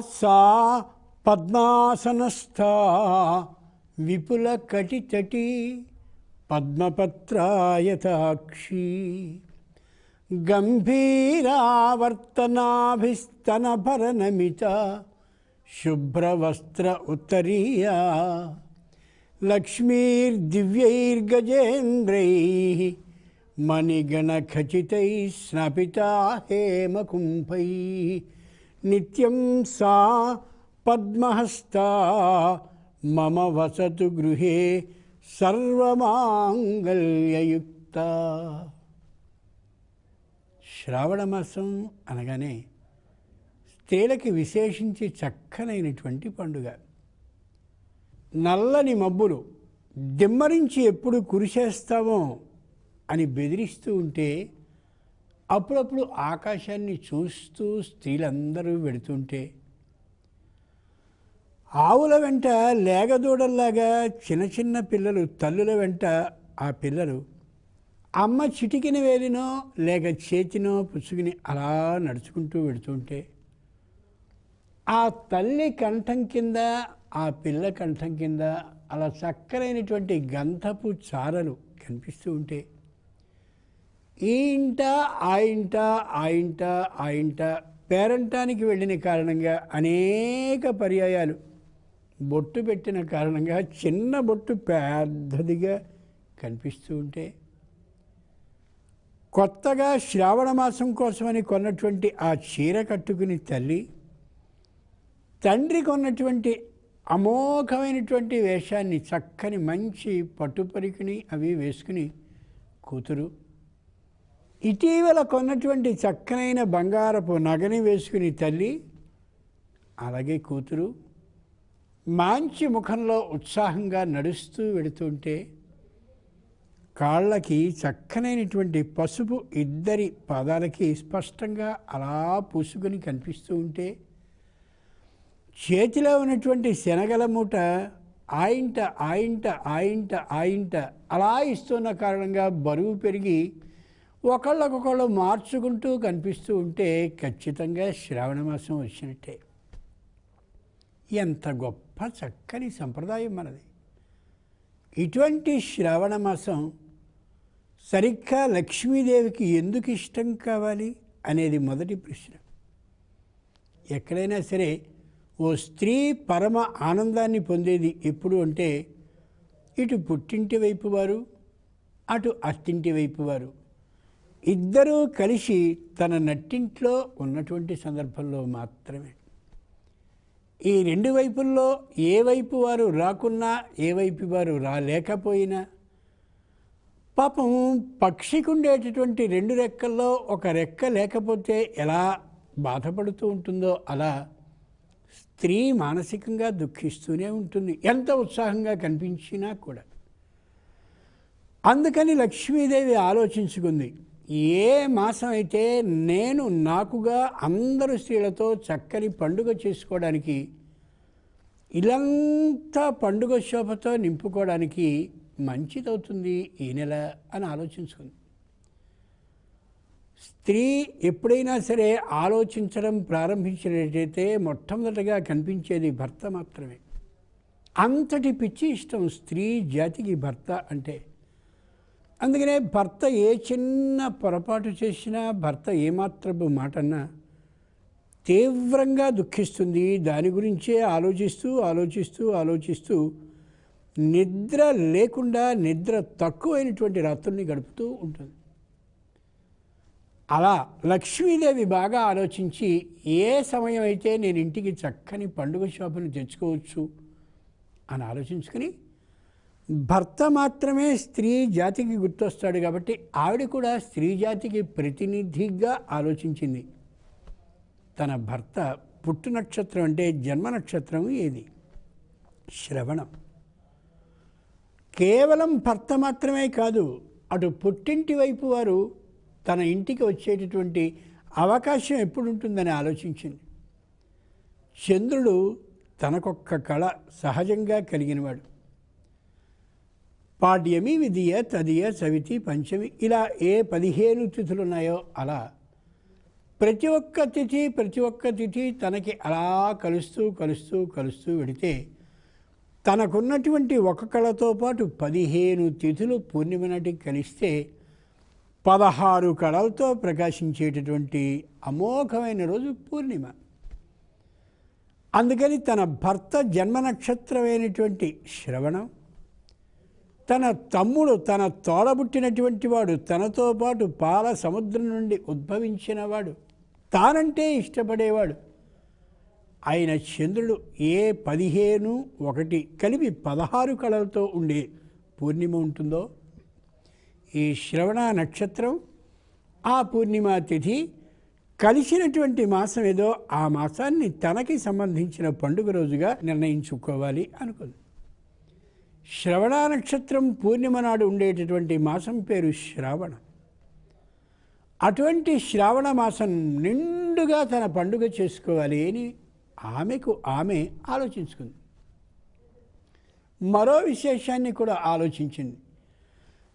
सा पद्मासनस्था विपुलकटितटी पद्मपत्रायताक्षी। गम्भीरावर्तनाभिस्तनभरनमिता शुभ्रवस्त्र उत्तरीया लक्ष्मीर्दिव्यैर्गजेन्द्रैः मणिगणखचितैः स्नपिता हेमकुम्भैः। నిత్యం సా పద్మహస్తా మమ వసతు గృహే సర్వమాంగళ్యయుక్త శ్రావణ మాసం అనగానే స్త్రీలకి విశేషించి చక్కనైనటువంటి పండుగ. నల్లని మబ్బులు దిమ్మరించి ఎప్పుడు కురిసేస్తామో అని బెదిరిస్తూ ఉంటే అప్పుడప్పుడు ఆకాశాన్ని చూస్తూ స్త్రీలందరూ వెడుతుంటే ఆవుల వెంట లేగదూడల్లాగా చిన్న చిన్న పిల్లలు తల్లుల వెంట ఆ పిల్లలు అమ్మ చిటికిన వేలినో లేక చేతినో పుచ్చుకుని అలా నడుచుకుంటూ వెడుతుంటే ఆ తల్లి కంఠం కింద ఆ పిల్ల కంఠం కింద అలా చక్కరైనటువంటి గంధపు చారలు కనిపిస్తూ ఉంటే ఈ ఇంట ఆ ఇంట ఆ ఇంట ఆ ఇంట పేరంటానికి వెళ్ళిన కారణంగా అనేక పర్యాయాలు. బొట్టు పెట్టిన కారణంగా చిన్న బొట్టు పెద్దదిగా కనిపిస్తూ ఉంటే. కొత్తగా శ్రావణ మాసం కోసమని కొన్నటువంటి ఆ చీర కట్టుకుని తల్లి తండ్రి కొన్నటువంటి అమోఘమైనటువంటి వేషాన్ని చక్కని మంచి పట్టుపరికిని అవి వేసుకుని కూతురు ఇటీవల కొన్నటువంటి చక్కనైన బంగారపు నగని వేసుకుని తల్లి అలాగే కూతురు మంచి ముఖంలో ఉత్సాహంగా నడుస్తూ వెడుతుంటే కాళ్ళకి చక్కనైనటువంటి పసుపు ఇద్దరి పాదాలకి స్పష్టంగా అలా పూసుకొని కనిపిస్తూ ఉంటే చేతిలో ఉన్నటువంటి శనగల మూట ఆయింట ఆయింట ఆయింట ఆయింట అలా ఇస్తున్న కారణంగా బరువు పెరిగి ఒకళ్ళకొకళ్ళు మార్చుకుంటూ కనిపిస్తూ ఉంటే ఖచ్చితంగా శ్రావణ మాసం వచ్చినట్టే. ఎంత గొప్ప చక్కని సంప్రదాయం మనది. ఇటువంటి శ్రావణ మాసం సరిగ్గా లక్ష్మీదేవికి ఎందుకు ఇష్టం కావాలి అనేది మొదటి ప్రశ్న. ఎక్కడైనా సరే ఓ స్త్రీ పరమ ఆనందాన్ని పొందేది ఎప్పుడు అంటే ఇటు పుట్టింటి వైపు వారు అటు అత్తింటి వైపు వారు. ఇద్దరూ కలిసి తన నట్టింట్లో ఉన్నటువంటి సందర్భంలో మాత్రమే. ఈ రెండు వైపుల్లో ఏ వైపు వారు రాకున్నా ఏ వైపు వారు రాలేకపోయినా పాపం పక్షికి ఉండేటటువంటి రెండు రెక్కల్లో ఒక రెక్క లేకపోతే ఎలా బాధపడుతూ ఉంటుందో అలా స్త్రీ మానసికంగా దుఃఖిస్తూనే ఉంటుంది. ఎంత ఉత్సాహంగా కనిపించినా కూడా. అందుకని లక్ష్మీదేవి ఆలోచించుకుంది ఏ మాసం అయితే నేను నాకుగా అందరు స్త్రీలతో చక్కని పండుగ చేసుకోవడానికి ఇలంతా పండుగ శోభతో నింపుకోవడానికి మంచిదవుతుంది ఈ నెల అని ఆలోచించుకుంది. స్త్రీ ఎప్పుడైనా సరే ఆలోచించడం ప్రారంభించినట్టయితే మొట్టమొదటగా కనిపించేది భర్త మాత్రమే. అంతటి పిచ్చి ఇష్టం స్త్రీ జాతికి భర్త అంటే అందుకనే భర్త ఏ చిన్న పొరపాటు చేసినా భర్త ఏమాత్రపు మాటన్నా తీవ్రంగా దుఃఖిస్తుంది. దాని గురించే ఆలోచిస్తూ ఆలోచిస్తూ ఆలోచిస్తూ నిద్ర లేకుండా నిద్ర తక్కువైనటువంటి రాత్రుల్ని గడుపుతూ ఉంటుంది. అలా లక్ష్మీదేవి బాగా ఆలోచించి ఏ సమయం అయితే నేను ఇంటికి చక్కని పండుగ షాపును తెచ్చుకోవచ్చు అని ఆలోచించుకుని భర్త మాత్రమే స్త్రీ జాతికి గుర్తొస్తాడు కాబట్టి ఆవిడ కూడా స్త్రీ జాతికి ప్రతినిధిగా ఆలోచించింది. తన భర్త పుట్టు నక్షత్రం అంటే జన్మ నక్షత్రం ఏది? శ్రవణం. కేవలం భర్త మాత్రమే కాదు అటు పుట్టింటి వైపు వారు తన ఇంటికి వచ్చేటటువంటి అవకాశం ఎప్పుడు ఉంటుందని ఆలోచించింది. చంద్రుడు తనకొక్క కళ సహజంగా కలిగినవాడు. పాడ్యమి విధియ తదియ సవితి పంచమి. ఇలా ఏ పదిహేను తిథులు ఉన్నాయో అలా. ప్రతి ఒక్క తిథి ప్రతి ఒక్క తిథి తనకి అలా కలుస్తూ కలుస్తూ కలుస్తూ వెడితే తనకున్నటువంటి ఒక కళతో పాటు పదిహేను తిథులు పూర్ణిమ నాటికి కలిస్తే పదహారు కళలతో ప్రకాశించేటటువంటి అమోఘమైన రోజు పూర్ణిమ. అందుకని తన భర్త జన్మ నక్షత్రమైనటువంటి శ్రవణం తన తమ్ముడు తన తోడబుట్టినటువంటి వాడు తనతో పాటు పాల సముద్రం నుండి ఉద్భవించినవాడు తానంటే ఇష్టపడేవాడు. ఆయన చంద్రుడు ఏ పదిహేను ఒకటి కలిపి పదహారు కళలతో ఉండే పూర్ణిమ ఉంటుందో? ఈ శ్రవణ నక్షత్రం ఆ పూర్ణిమ తిథి కలిసినటువంటి మాసం ఏదో ఆ మాసాన్ని తనకి సంబంధించిన పండుగ రోజుగా నిర్ణయించుకోవాలి అనుకుంది. శ్రవణ నక్షత్రం పూర్ణిమ నాడు ఉండేటటువంటి మాసం పేరు శ్రావణ. అటువంటి శ్రావణ మాసం నిండుగా తన పండుగ చేసుకోవాలి అని ఆమెకు ఆమె ఆలోచించుకుంది. మరో విశేషాన్ని కూడా ఆలోచించింది.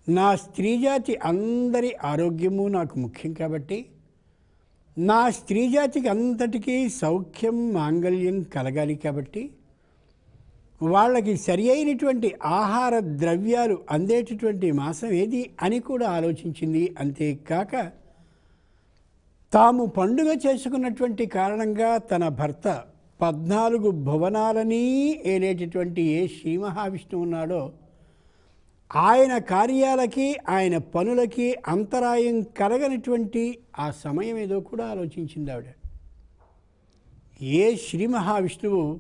నా స్త్రీజాతి అందరి ఆరోగ్యము నాకు ముఖ్యం కాబట్టి నా స్త్రీజాతికి అంతటికీ సౌఖ్యం మాంగళ్యం కలగాలి కాబట్టి వాళ్ళకి సరి అయినటువంటి ఆహార ద్రవ్యాలు అందేటటువంటి మాసం ఏది అని కూడా ఆలోచించింది. అంతేకాక తాము పండుగ చేసుకున్నటువంటి కారణంగా తన భర్త పద్నాలుగు భువనాలని ఏలేటటువంటి ఏ శ్రీ మహావిష్ణువు ఉన్నాడో ఆయన కార్యాలకి ఆయన పనులకి అంతరాయం కలగనటువంటి ఆ సమయం ఏదో కూడా ఆలోచించింది ఆవిడ. ఏ శ్రీ మహావిష్ణువు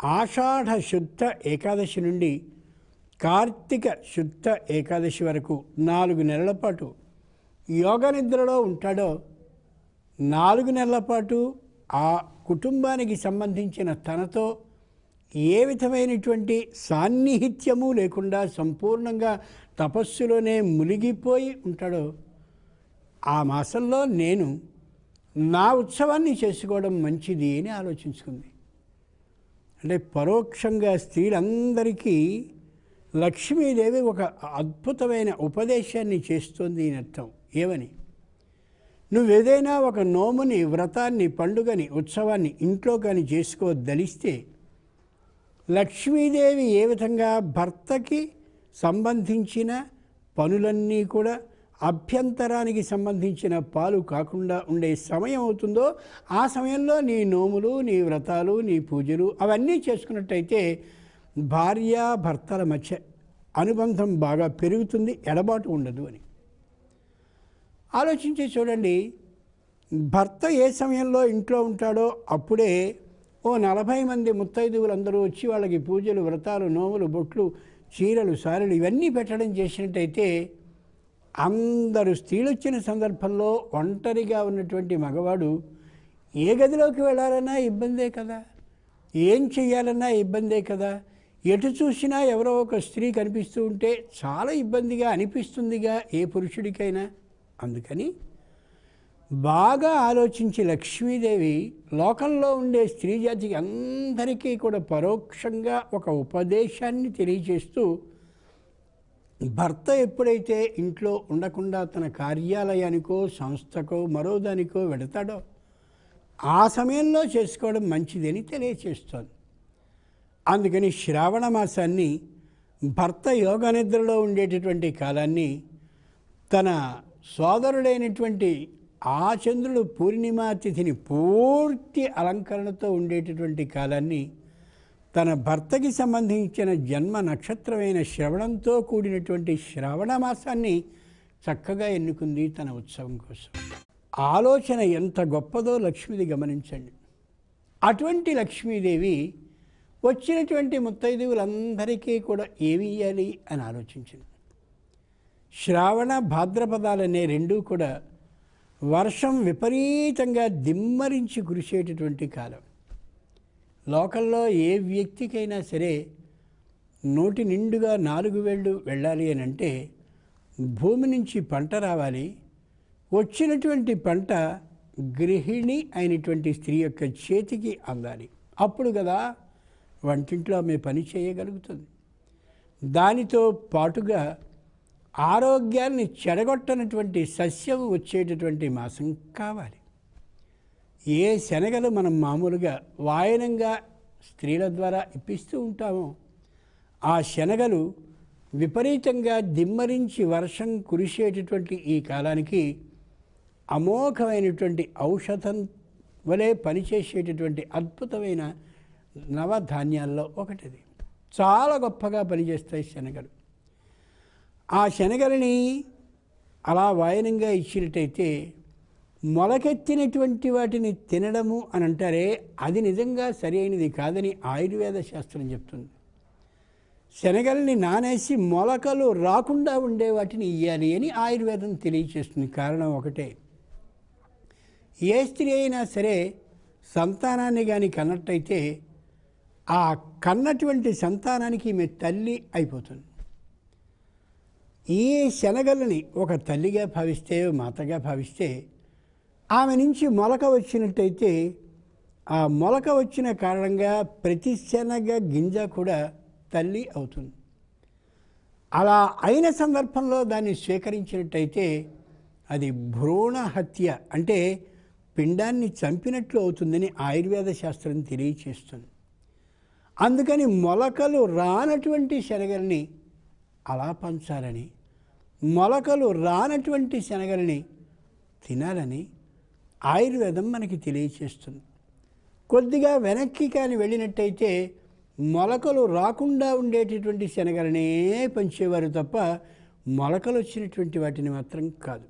ఆషాఢ శుద్ధ ఏకాదశి నుండి కార్తీక శుద్ధ ఏకాదశి వరకు నాలుగు నెలల పాటు యోగ నిద్రలో ఉంటాడో నాలుగు నెలల పాటు ఆ కుటుంబానికి సంబంధించిన తనతో ఏ విధమైనటువంటి సాన్నిహిత్యము లేకుండా సంపూర్ణంగా తపస్సులోనే మునిగిపోయి ఉంటాడో ఆ మాసంలో నేను నా ఉత్సవాన్ని చేసుకోవడం మంచిది అని ఆలోచించుకుంది. అంటే పరోక్షంగా స్త్రీలందరికీ లక్ష్మీదేవి ఒక అద్భుతమైన ఉపదేశాన్ని చేస్తుంది అని అర్థం. ఏమని? నువ్వేదైనా ఒక నోముని వ్రతాన్ని పండుగని ఉత్సవాన్ని ఇంట్లో కానీ చేసుకోదలిస్తే లక్ష్మీదేవి ఏ విధంగా భర్తకి సంబంధించిన పనులన్నీ కూడా అభ్యంతరానికి సంబంధించిన పాలు కాకుండా ఉండే సమయం అవుతుందో ఆ సమయంలో నీ నోములు నీ వ్రతాలు నీ పూజలు అవన్నీ చేసుకున్నట్టయితే భార్య భర్తల మధ్య అనుబంధం బాగా పెరుగుతుంది ఎడబాటు ఉండదు అని. ఆలోచించి చూడండి. భర్త ఏ సమయంలో ఇంట్లో ఉంటాడో అప్పుడే ఓ నలభై మంది ముత్తైదువులు అందరూ వచ్చి వాళ్ళకి పూజలు వ్రతాలు నోములు బొట్లు చీరలు సారెలు ఇవన్నీ పెట్టడం చేసినట్టయితే అందరూ స్త్రీలు వచ్చిన సందర్భంలో ఒంటరిగా ఉన్నటువంటి మగవాడు ఏ గదిలోకి వెళ్ళాలన్నా ఇబ్బందే కదా? ఏం చెయ్యాలన్నా ఇబ్బందే కదా? ఎటు చూసినా ఎవరో ఒక స్త్రీ కనిపిస్తూ ఉంటే చాలా ఇబ్బందిగా అనిపిస్తుందిగా ఏ పురుషుడికైనా. అందుకని బాగా ఆలోచించి లక్ష్మీదేవి లోకంలో ఉండే స్త్రీ జాతికి అందరికీ కూడా పరోక్షంగా ఒక ఉపదేశాన్ని తెలియజేస్తూ భర్త ఎప్పుడైతే ఇంట్లో ఉండకుండా తన కార్యాలయానికో సంస్థకో మరో దానికో వెడతాడో ఆ సమయంలో చేసుకోవడం మంచిదని తెలియచేస్తోంది. అందుకని శ్రావణ మాసాన్ని భర్త యోగ నిద్రలో ఉండేటటువంటి కాలాన్ని తన సోదరుడైనటువంటి ఆ చంద్రుడు పూర్ణిమా తిథిని పూర్తి అలంకరణతో ఉండేటటువంటి కాలాన్ని తన భర్తకి సంబంధించిన జన్మ నక్షత్రమైన శ్రవణంతో కూడినటువంటి శ్రవణ మాసాన్ని చక్కగా ఎన్నుకుంది తన ఉత్సవం కోసం. ఆలోచన ఎంత గొప్పదో లక్ష్మిది గమనించండి. అటువంటి లక్ష్మీదేవి వచ్చినటువంటి ముత్తైదువులందరికీ కూడా ఏమి ఇవ్వాలి అని ఆలోచించింది. శ్రావణ భాద్రపదాలనే రెండూ కూడా వర్షం విపరీతంగా దిమ్మరించి కురిసేటటువంటి కాలం. లోకల్లో ఏ వ్యక్తికైనా సరే నోటి నిండుగా నాలుగు వేళ్ళు వెళ్ళాలి అని అంటే భూమి నుంచి పంట రావాలి. వచ్చినటువంటి పంట గృహిణి అయినటువంటి స్త్రీ యొక్క చేతికి అందాలి అప్పుడు కదా వంటింట్లో ఆమె పని చేయగలుగుతుంది. దానితో పాటుగా ఆరోగ్యాన్ని చెడగొట్టనటువంటి సస్యం వచ్చేటటువంటి మాసం కావాలి. ఏ శనగలు మనం మామూలుగా వాయనంగా స్త్రీల ద్వారా ఇప్పిస్తూ ఉంటామో ఆ శనగలు విపరీతంగా దిమ్మరించి వర్షం కురిసేటటువంటి ఈ కాలానికి అమోఘమైనటువంటి ఔషధం వలె పనిచేసేటటువంటి అద్భుతమైన నవధాన్యాల్లో ఒకటిది. చాలా గొప్పగా పనిచేస్తాయి శనగలు. ఆ శనగలని అలా వాయనంగా ఇచ్చినట్టయితే మొలకెత్తినటువంటి వాటిని తినడము అని అంటారే అది నిజంగా సరి అయినది కాదని ఆయుర్వేద శాస్త్రం చెప్తుంది. శనగల్ని నానేసి మొలకలు రాకుండా ఉండే వాటిని ఇయ్యాలి అని ఆయుర్వేదం తెలియచేస్తుంది. కారణం ఒకటే. ఏ స్త్రీ అయినా సరే సంతానాన్ని కానీ కన్నట్టయితే ఆ కన్నటువంటి సంతానానికి ఈమె తల్లి అయిపోతుంది. ఈ శనగలని ఒక తల్లిగా భావిస్తే మాతగా భావిస్తే ఆమె నుంచి మొలక వచ్చినట్టయితే ఆ మొలక వచ్చిన కారణంగా ప్రతి శనగ గింజ కూడా తల్లి అవుతుంది. అలా అయిన సందర్భంలో దాన్ని స్వీకరించినట్టయితే అది భ్రూణ హత్య అంటే పిండాన్ని చంపినట్లు అవుతుందని ఆయుర్వేద శాస్త్రం తెలియచేస్తుంది. అందుకని మొలకలు రానటువంటి శనగల్ని అలా పంచాలని మొలకలు రానటువంటి శనగల్ని తినాలని ఆయుర్వేదం మనకి తెలియచేస్తుంది. కొద్దిగా వెనక్కి కానీ వెళ్ళినట్టయితే మొలకలు రాకుండా ఉండేటటువంటి శనగలనే పంచేవారు తప్ప మొలకలు వచ్చినటువంటి వాటిని మాత్రం కాదు.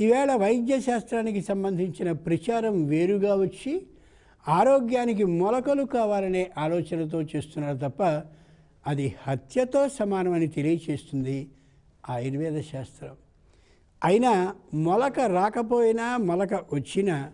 ఈవేళ వైద్య శాస్త్రానికి సంబంధించిన ప్రచారం వేరుగా వచ్చి ఆరోగ్యానికి మొలకలు కావాలనే ఆలోచనతో చేస్తున్నారు తప్ప అది హత్యతో సమానమని తెలియచేస్తుంది ఆయుర్వేద శాస్త్రం. అయినా మొలక రాకపోయినా మొలక వచ్చినా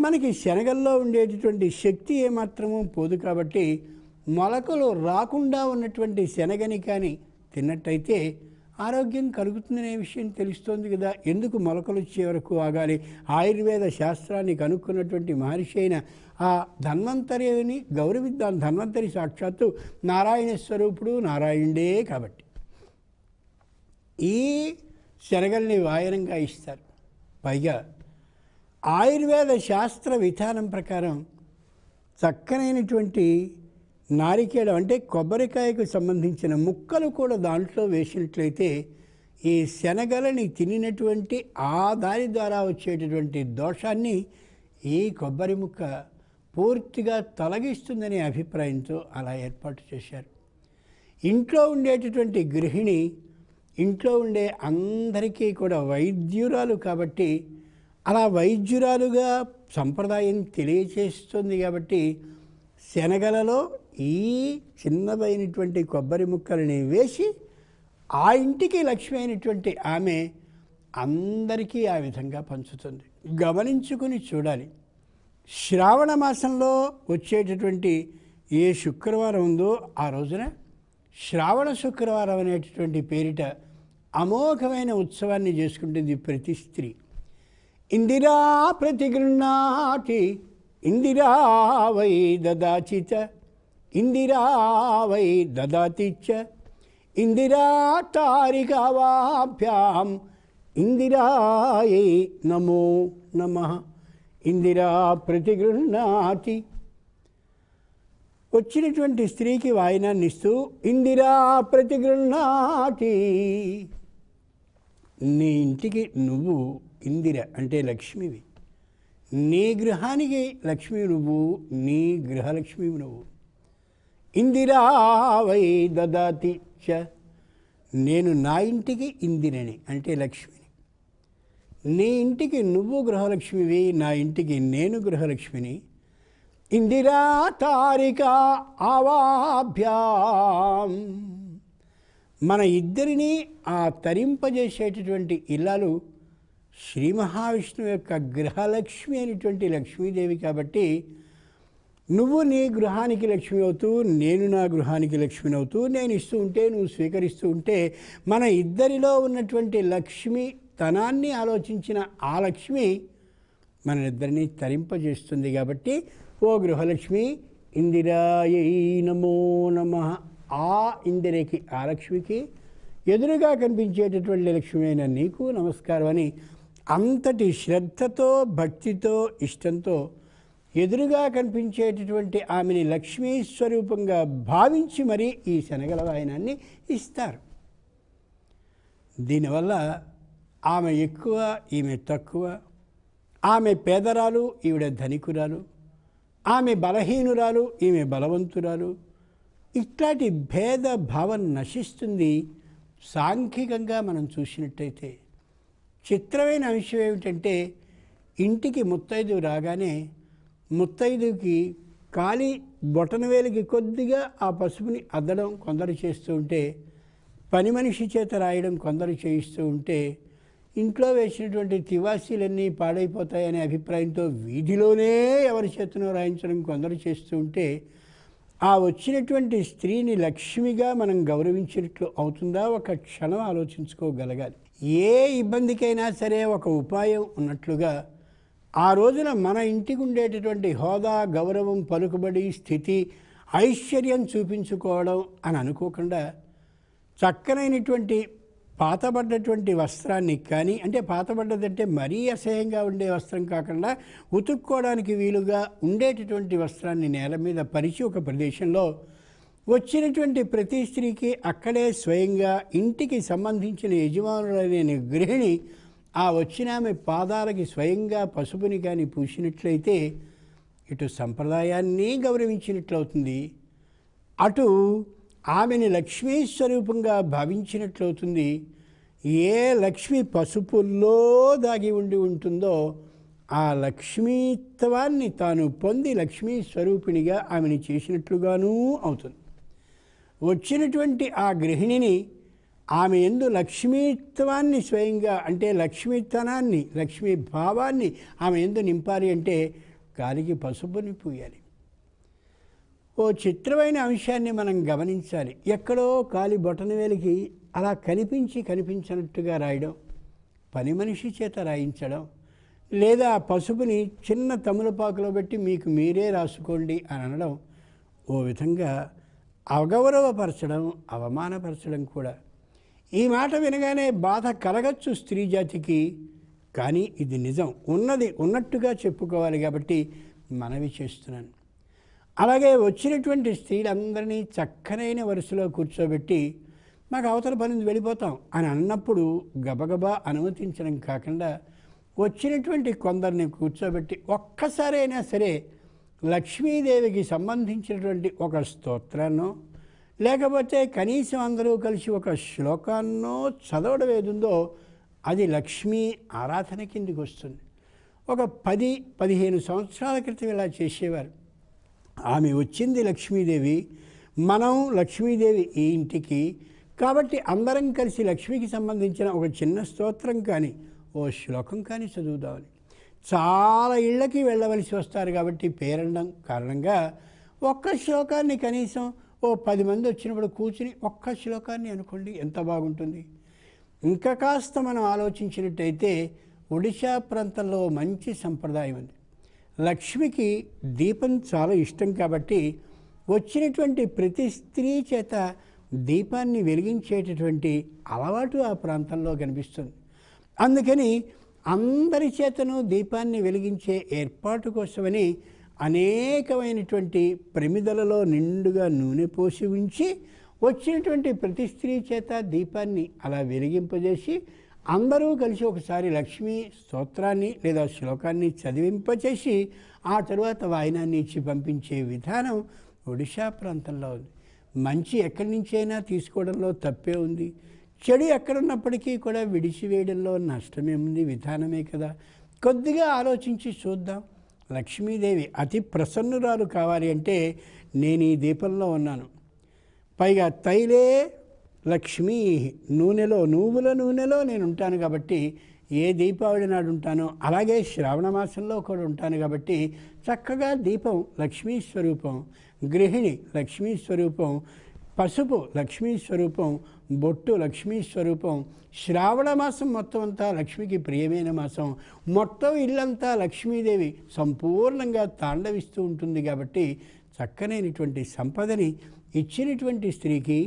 మనకి శనగల్లో ఉండేటటువంటి శక్తి ఏమాత్రము పోదు కాబట్టి మొలకలు రాకుండా ఉన్నటువంటి శనగని కానీ తిన్నట్టయితే ఆరోగ్యం కలుగుతుందనే విషయం తెలుస్తోంది కదా. ఎందుకు మొలకలు వచ్చే వరకు ఆగాలి? ఆయుర్వేద శాస్త్రాన్ని కనుక్కున్నటువంటి మహర్షి అయిన ఆ ధన్వంతరిని గౌరవిద్దాం ధన్వంతరి సాక్షాత్తు నారాయణ స్వరూపుడు నారాయణుడే కాబట్టి. ఈ శనగల్ని వాయనంగా ఇస్తారు. పైగా ఆయుర్వేద శాస్త్ర విధానం ప్రకారం చక్కనైనటువంటి నారికేళం అంటే కొబ్బరికాయకు సంబంధించిన ముక్కలు కూడా దాంట్లో వేసినట్లయితే ఈ శనగలని తినినటువంటి ఆ దారి ద్వారా వచ్చేటటువంటి దోషాన్ని ఈ కొబ్బరి ముక్క పూర్తిగా తొలగిస్తుందనే అభిప్రాయంతో అలా ఏర్పాటు చేశారు. ఇంట్లో ఉండేటటువంటి గృహిణి ఇంట్లో ఉండే అందరికీ కూడా వైద్యురాలు కాబట్టి అలా వైద్యురాలుగా సంప్రదాయం తెలియచేస్తుంది కాబట్టి శనగలలో ఈ చిన్నదైనటువంటి కొబ్బరి ముక్కల్ని వేసి ఆ ఇంటికి లక్ష్మి అయినటువంటి ఆమె అందరికీ ఆ విధంగా పంచుతుంది. గమనించుకుని చూడాలి. శ్రావణ మాసంలో వచ్చేటటువంటి ఏ శుక్రవారం ఉందో ఆ రోజున శ్రావణ శుక్రవారం అనేటటువంటి పేరిట అమోఘమైన ఉత్సవాన్ని చేసుకుంటుంది ప్రతి స్త్రీ. ఇందిరా ప్రతిగృణాటి ఇందిరా వై దదాచి చ ఇందిరా వై దదాతి చ ఇందిరా తారికావాభ్యాం ఇందిరాయై నమో నమ. ఇందిరా ప్రతిగృహ్ణాతి వచ్చినటువంటి స్త్రీకి వాయినాన్ని ఇస్తూ ఇందిరా ప్రతిగృహ్ణాతి నీ ఇంటికి నువ్వు ఇందిర అంటే లక్ష్మివి. నీ గృహానికి లక్ష్మి నువ్వు నీ గృహలక్ష్మి నువ్వు. ఇందిరా వై దదాతి చ నేను నా ఇంటికి ఇందిరని అంటే లక్ష్మిని. నీ ఇంటికి నువ్వు గృహలక్ష్మివి నా ఇంటికి నేను గృహలక్ష్మిని. ఇందిరా తారిక ఆవాభ్యాం. మన ఇద్దరిని ఆ తరింపజేసేటటువంటి ఇల్లాలు శ్రీ మహావిష్ణువు యొక్క గృహలక్ష్మి అయినటువంటి లక్ష్మీదేవి కాబట్టి నువ్వు నీ గృహానికి లక్ష్మి అవుతూ నేను నా గృహానికి లక్ష్మిని అవుతూ నేను ఇస్తూ ఉంటే నువ్వు స్వీకరిస్తూ ఉంటే మన ఇద్దరిలో ఉన్నటువంటి లక్ష్మి తనాన్ని ఆలోచించిన ఆ లక్ష్మి మనిద్దరిని తరింపజేస్తుంది కాబట్టి ఓ గృహలక్ష్మి ఇందిరాయై నమో నమ. ఆ ఇందిరకి ఆ లక్ష్మికి ఎదురుగా కనిపించేటటువంటి లక్ష్మి నీకు నమస్కారం అని అంతటి శ్రద్ధతో భక్తితో ఇష్టంతో ఎదురుగా కనిపించేటటువంటి ఆమెని లక్ష్మీ స్వరూపంగా భావించి మరీ ఈ శనగల వాయనాన్ని ఇస్తారు. దీనివల్ల ఆమె ఎక్కువ ఈమె తక్కువ ఆమె పేదరాలు ఈవిడ ధనికురాలు ఆమె బలహీనురాలు ఈమె బలవంతురాలు. ఇట్లాంటి భేద భావం నశిస్తుంది సాంఘికంగా మనం చూసినట్టయితే. చిత్రమైన అంశం ఏమిటంటే ఇంటికి ముత్తైదు రాగానే ముత్తైదుకి కాలి బొటనవేలికి కొద్దిగా ఆ పసుపుని అద్దడం కొందరు చేస్తూ ఉంటే పని మనిషి చేత రాయడం కొందరు చేయిస్తూ ఉంటే ఇంట్లో వేసినటువంటి తివాసీలన్నీ పాడైపోతాయనే అభిప్రాయంతో వీధిలోనే ఎవరి చేతనో రాయించడం కొందరు చేస్తూ ఉంటే ఆ వచ్చినటువంటి స్త్రీని లక్ష్మిగా మనం గౌరవించినట్లు అవుతుందా? ఒక క్షణం ఆలోచించుకోగలగాలి. ఏ ఇబ్బందికైనా సరే ఒక ఉపాయం ఉన్నట్లుగా ఆ రోజున మన ఇంటికి ఉండేటటువంటి హోదా గౌరవం పలుకుబడి స్థితి ఐశ్వర్యం చూపించుకోవడం అని అనుకోకుండా చక్కనైనటువంటి పాతబడ్డటువంటి వస్త్రాన్ని కానీ అంటే పాతబడ్డదంటే మరీ అసహ్యంగా ఉండే వస్త్రం కాకుండా ఉతుక్కోవడానికి వీలుగా ఉండేటటువంటి వస్త్రాన్ని నేల మీద పరిచి ఒక ప్రదేశంలో వచ్చినటువంటి ప్రతి స్త్రీకి అక్కడే స్వయంగా ఇంటికి సంబంధించిన యజమానులైన గృహిణి ఆ వచ్చిన ఆమె పాదాలకి స్వయంగా పసుపుని కానీ పూసినట్లయితే ఇటు సంప్రదాయాన్ని గౌరవించినట్లవుతుంది. అటు ఆమెని లక్ష్మీ స్వరూపంగా భావించినట్లవుతుంది. ఏ లక్ష్మి పసుపుల్లో దాగి ఉండి ఉంటుందో ఆ లక్ష్మీత్వాన్ని తాను పొంది లక్ష్మీ స్వరూపిణిగా ఆమెని చేసినట్లుగానూ అవుతుంది. వచ్చినటువంటి ఆ గృహిణిని ఆమె ఎందు లక్ష్మీత్వాన్ని స్వయంగా అంటే లక్ష్మీతనాన్ని లక్ష్మీ భావాన్ని ఆమె ఎందు నింపాలి అంటే గాలికి పసుపుని పూయాలి. ఓ చిత్రమైన అంశాన్ని మనం గమనించాలి. ఎక్కడో కాలి బొటనవేలికి అలా కనిపించి కనిపించినట్టుగా రాయడం పని మనిషి చేత రాయించడం లేదా పసుపుని చిన్న తములపాకులో పెట్టి మీకు మీరే రాసుకోండి అని అనడం ఓ విధంగా అగౌరవపరచడం అవమానపరచడం కూడా. ఈ మాట వినగానే బాధ కలగచ్చు స్త్రీ జాతికి కానీ ఇది నిజం. ఉన్నది ఉన్నట్టుగా చెప్పుకోవాలి కాబట్టి మనవి చేస్తున్నాను. అలాగే వచ్చినటువంటి స్త్రీలందరినీ చక్కనైన వరుసలో కూర్చోబెట్టి మాకు అవతల పని వెళ్ళిపోతాం అని అన్నప్పుడు గబగబా అనుమతించడం కాకుండా వచ్చినటువంటి కొందరిని కూర్చోబెట్టి ఒక్కసారైనా సరే లక్ష్మీదేవికి సంబంధించినటువంటి ఒక స్తోత్రాన్నో లేకపోతే కనీసం అందరూ కలిసి ఒక శ్లోకాన్నో చదవడం ఏదుందో అది లక్ష్మీ ఆరాధన కిందికి వస్తుంది ఒక పది పదిహేను సంవత్సరాల క్రితం ఇలా చేసేవారు. ఆమె వచ్చింది లక్ష్మీదేవి మనం లక్ష్మీదేవి ఈ ఇంటికి. కాబట్టి అందరం కలిసి లక్ష్మికి సంబంధించిన ఒక చిన్న స్తోత్రం కానీ ఓ శ్లోకం కానీ చదువుదామని. చాలా ఇళ్ళకి వెళ్ళవలసి వస్తారు కాబట్టి పేరండం కారణంగా ఒక్క శ్లోకాన్ని కనీసం ఓ పది మంది వచ్చినప్పుడు కూర్చుని ఒక్క శ్లోకాన్ని అనుకోండి ఎంత బాగుంటుంది. ఇంకా కాస్త మనం ఆలోచించినట్టయితే ఒడిశా ప్రాంతంలో మంచి సంప్రదాయం ఉంది. లక్ష్మికి దీపం చాలా ఇష్టం కాబట్టి వచ్చినటువంటి ప్రతి స్త్రీ చేత దీపాన్ని వెలిగించేటటువంటి అలవాటు ఆ ప్రాంతంలో కనిపిస్తుంది. అందుకని అందరి చేతను దీపాన్ని వెలిగించే ఏర్పాటు కోసమని అనేకమైనటువంటి ప్రమిదలలో నిండుగా నూనె పోసి ఉంచి వచ్చినటువంటి ప్రతి స్త్రీ చేత దీపాన్ని అలా వెలిగింపజేసి అందరూ కలిసి ఒకసారి లక్ష్మీ స్తోత్రాన్ని లేదా శ్లోకాన్ని చదివింపచేసి ఆ తరువాత వాయినాన్ని ఇచ్చి పంపించే విధానం ఒడిశా ప్రాంతంలో ఉంది. మంచి ఎక్కడి నుంచైనా తీసుకోవడంలో తప్పే ఉంది. చెడు ఎక్కడున్నప్పటికీ కూడా విడిచివేయడంలో నష్టమేముంది విధానమే కదా. కొద్దిగా ఆలోచించి చూద్దాం. లక్ష్మీదేవి అతి ప్రసన్నురాలు కావాలి అంటే నేను ఈ దీపంలో ఉన్నాను. పైగా తైలే లక్ష్మీ నూనెలో నువ్వుల నూనెలో నేను ఉంటాను కాబట్టి ఏ దీపావళి నాడు ఉంటానో అలాగే శ్రావణ మాసంలో కూడా ఉంటాను కాబట్టి చక్కగా దీపం లక్ష్మీ స్వరూపం గృహిణి లక్ష్మీ స్వరూపం పసుపు లక్ష్మీ స్వరూపం బొట్టు లక్ష్మీ స్వరూపం శ్రావణ మాసం మొత్తం అంతా లక్ష్మికి ప్రియమైన మాసం మొత్తం ఇల్లంతా లక్ష్మీదేవి సంపూర్ణంగా తాండవిస్తూ ఉంటుంది కాబట్టి చక్కనైనటువంటి సంపదని ఇచ్చినటువంటి స్త్రీకి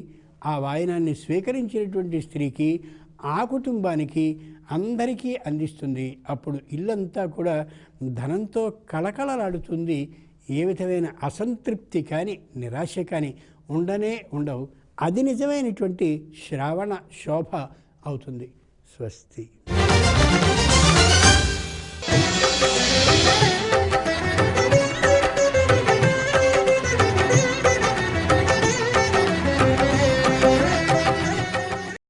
ఆ వాయనాన్ని స్వీకరించినటువంటి స్త్రీకి ఆ కుటుంబానికి అందరికీ అందిస్తుంది. అప్పుడు ఇల్లంతా కూడా ధనంతో కళకళలాడుతుంది. ఏ విధమైన అసంతృప్తి కానీ నిరాశ కానీ ఉండనే ఉండవు. అది నిజమైనటువంటి శ్రావణ శోభ అవుతుంది. స్వస్తి.